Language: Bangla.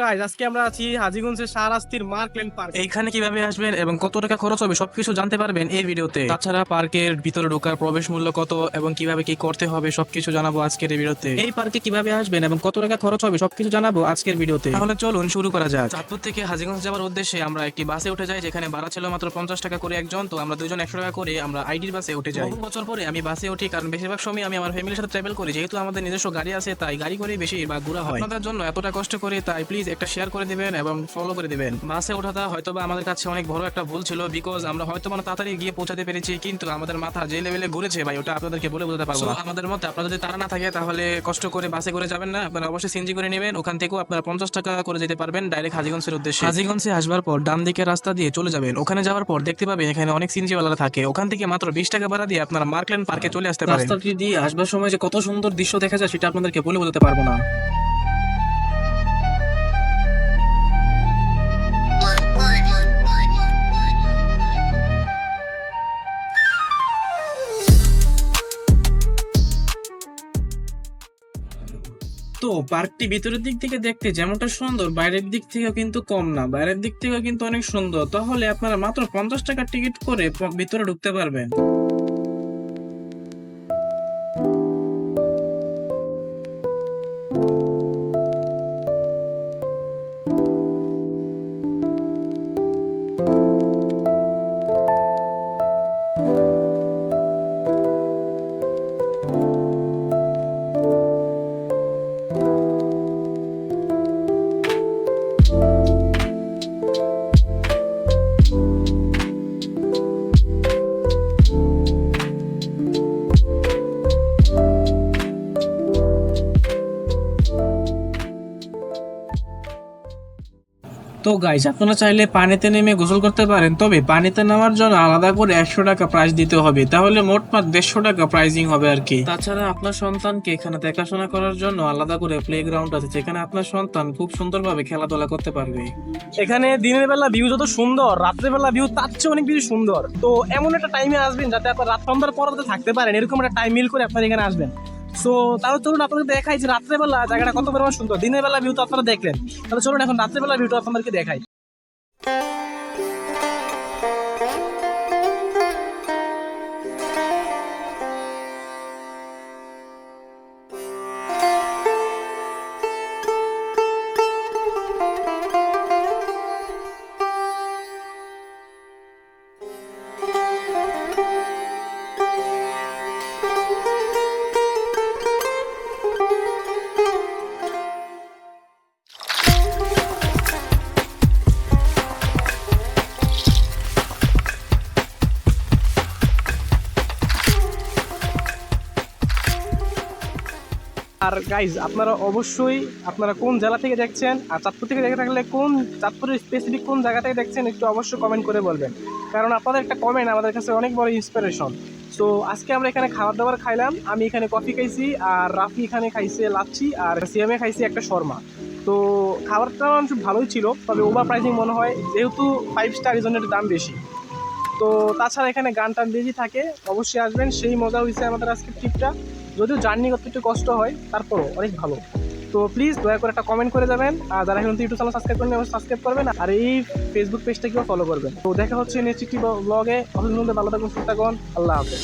গাইজ আজকে আমরা আছি হাজিগঞ্জের শাহরাস্তির মার্কল্যান্ড পার্ক। এইখানে কীভাবে আসবেন এবং কত টাকা খরচ হবে সবকিছু জানতে পারবেন এই ভিডিওতে। তাছাড়া পার্কের ভিতরে ঢোকার প্রবেশ মূল্য কত এবং কীভাবে কি করতে হবে সবকিছু জানাব আজকের এই ভিডিওতে। এই পার্কে কীভাবে আসবেন এবং কত টাকা খরচ হবে সবকিছু জানাব আজকের ভিডিওতে। তাহলে চলুন শুরু করা যাক। চাঁদপুর থেকে হাজিগঞ্জ যাওয়ার উদ্দেশ্যে আমরা একটি বাসে উঠে যাই, যেখানে ভাড়া ছিল মাত্র পঞ্চাশ টাকা করে একজন। তো আমরা দুজন একশো টাকা করে আমরা আইডির বাসে উঠে যাই। বহু বছর পরে আমি বাসে উঠি, কারণ বেশিরভাগ সময় আমি আমার ফ্যামিলির সাথে ট্রাভেল করি। যেহেতু আমাদের নিজস্ব গাড়ি আছে, তাই গাড়ি করে বেশি বা ঘোরা হয়। আপনাদের জন্য এতটা কষ্ট করে তাই প্লিজ একটা শেয়ার করে দিবেন এবং ফলো করে দিবেন। বাসে ওঠাটা হয়তো বা আমাদের কাছে অনেক বড় একটা ভুল ছিল বিকজ আমরা হয়তো মানে তাড়াতাড়ি গিয়ে পৌঁছাতে পেরেছি কিন্তু আমাদের মাথা যে লেভেলে ঘুরেছে ভাই ওটা আপনাদেরকে বলে বোঝাতে পারব না। আমাদের মতে আপনারা যদি তারা না থাকে তাহলে কষ্ট করে বাসে করে যাবেন না। আপনারা অবশ্যই সিনজি করে নেবেন। ওখান থেকেও আপনারা পঞ্চাশ টাকা করে যেতে পারবেন ডাইরেক্ট হাজিগঞ্জের উদ্দেশ্যে। হাজিগঞ্জে আসবার পর ডান দিকে রাস্তা দিয়ে চলে যাবেন। ওখানে যাওয়ার পর দেখতে পাবেন এখানে অনেক সিনজিওয়ালারা থাকে। ওখান থেকে মাত্র বিশ টাকা ভাড়া দিয়ে আপনারা মার্কল্যান্ড পার্কে চলে আসতে পারেন। রাস্তাটি দিয়ে আসবার সময় যে কত সুন্দর দৃশ্য দেখা যায় সেটা আপনাদেরকে বলে বোঝাতে পারব না। তো পার্কটি ভিতরের দিক থেকে দেখতে যেমনটা সুন্দর, বাইরের দিক থেকে কিন্তু কম না। বাইরের দিক থেকে কিন্তু অনেক সুন্দর। তাহলে আপনারা মাত্র পঞ্চাশ টাকার টিকিট করে ভিতরে ঢুকতে পারবেন। তো গাইস আপনারা চাইলে পানিতে নেমে গোসল করতে পারেন, তবে পানিতে নামার জন্য আলাদা করে একশো টাকা প্রাইস দিতে হবে। তাহলে মোট মাঠ দেড়শো টাকা প্রাইজিং হবে আর কি। তাছাড়া আপনার সন্তানকে এখানে দেখাশোনা করার জন্য আলাদা করে প্লে গ্রাউন্ড আছে, যেখানে আপনার সন্তান খুব সুন্দরভাবে খেলাধুলা করতে পারবে। এখানে দিনের বেলা ভিউ যত সুন্দর রাত্রের বেলা ভিউ তার চেয়ে অনেক বেশি সুন্দর। তো এমন একটা টাইমে আসবেন যাতে আপনার রাত সন্ধ্যার পর থাকতে পারেন, এরকম একটা টাইম মিল করে আপনার এখানে আসবেন। সো তাহলে চলুন আপনাদের দেখাই যে রাত্রেবেলা জায়গাটা কত পরিমাণ সুন্দর। দিনের বেলা ভিউ তো আপনারা দেখলেন। তাহলে চলুন এখন রাত্রেবেলা ভিউটা আপনাদেরকে দেখাই। আর গাইজ আপনারা অবশ্যই আপনারা কোন জেলা থেকে দেখছেন আর চাঁদপুর থেকে দেখে থাকলে কোন চাঁদপুরের স্পেসিফিক কোন জায়গা থেকে দেখছেন একটু অবশ্যই কমেন্ট করে বলবেন। কারণ আপনাদের একটা কমেন্ট আমাদের কাছে অনেক বড় ইন্সপিরেশন সো আজকে আমরা এখানে খাবার দাবার খাইলাম, আমি এখানে কফি খাইছি আর রাফি এখানে খাইছে লাচ্ছি আর সিএমএ খাইছি একটা শর্মা। তো খাবারটা অনেক ভালোই ছিল, তবে ওভার প্রাইসিং মনে হয়, যেহেতু ফাইভ স্টার একটু দাম বেশি। তো তাছাড়া এখানে গান টান বেশি থাকে, অবশ্যই আসবেন, সেই মজা হয়েছে আমাদের আজকের ট্রিপটা যদিও জার্নি করতে একটু কষ্ট হয়, তারপরও অনেক ভালো। তো প্লিজ দয়া করে একটা কমেন্ট করে যাবেন। আর যারা এখন ইউটিউব চ্যানেল সাবস্ক্রাইব করেন সাবস্ক্রাইব করবেন। আর এই ফেসবুক পেজটা পেজটাকেও ফলো করবেন। তো দেখা হচ্ছে নেক্সট একটি ব্লগে অভিনন্দন ভালো থাকুন, সুস্থ থাকুন। আল্লাহ হাফেজ।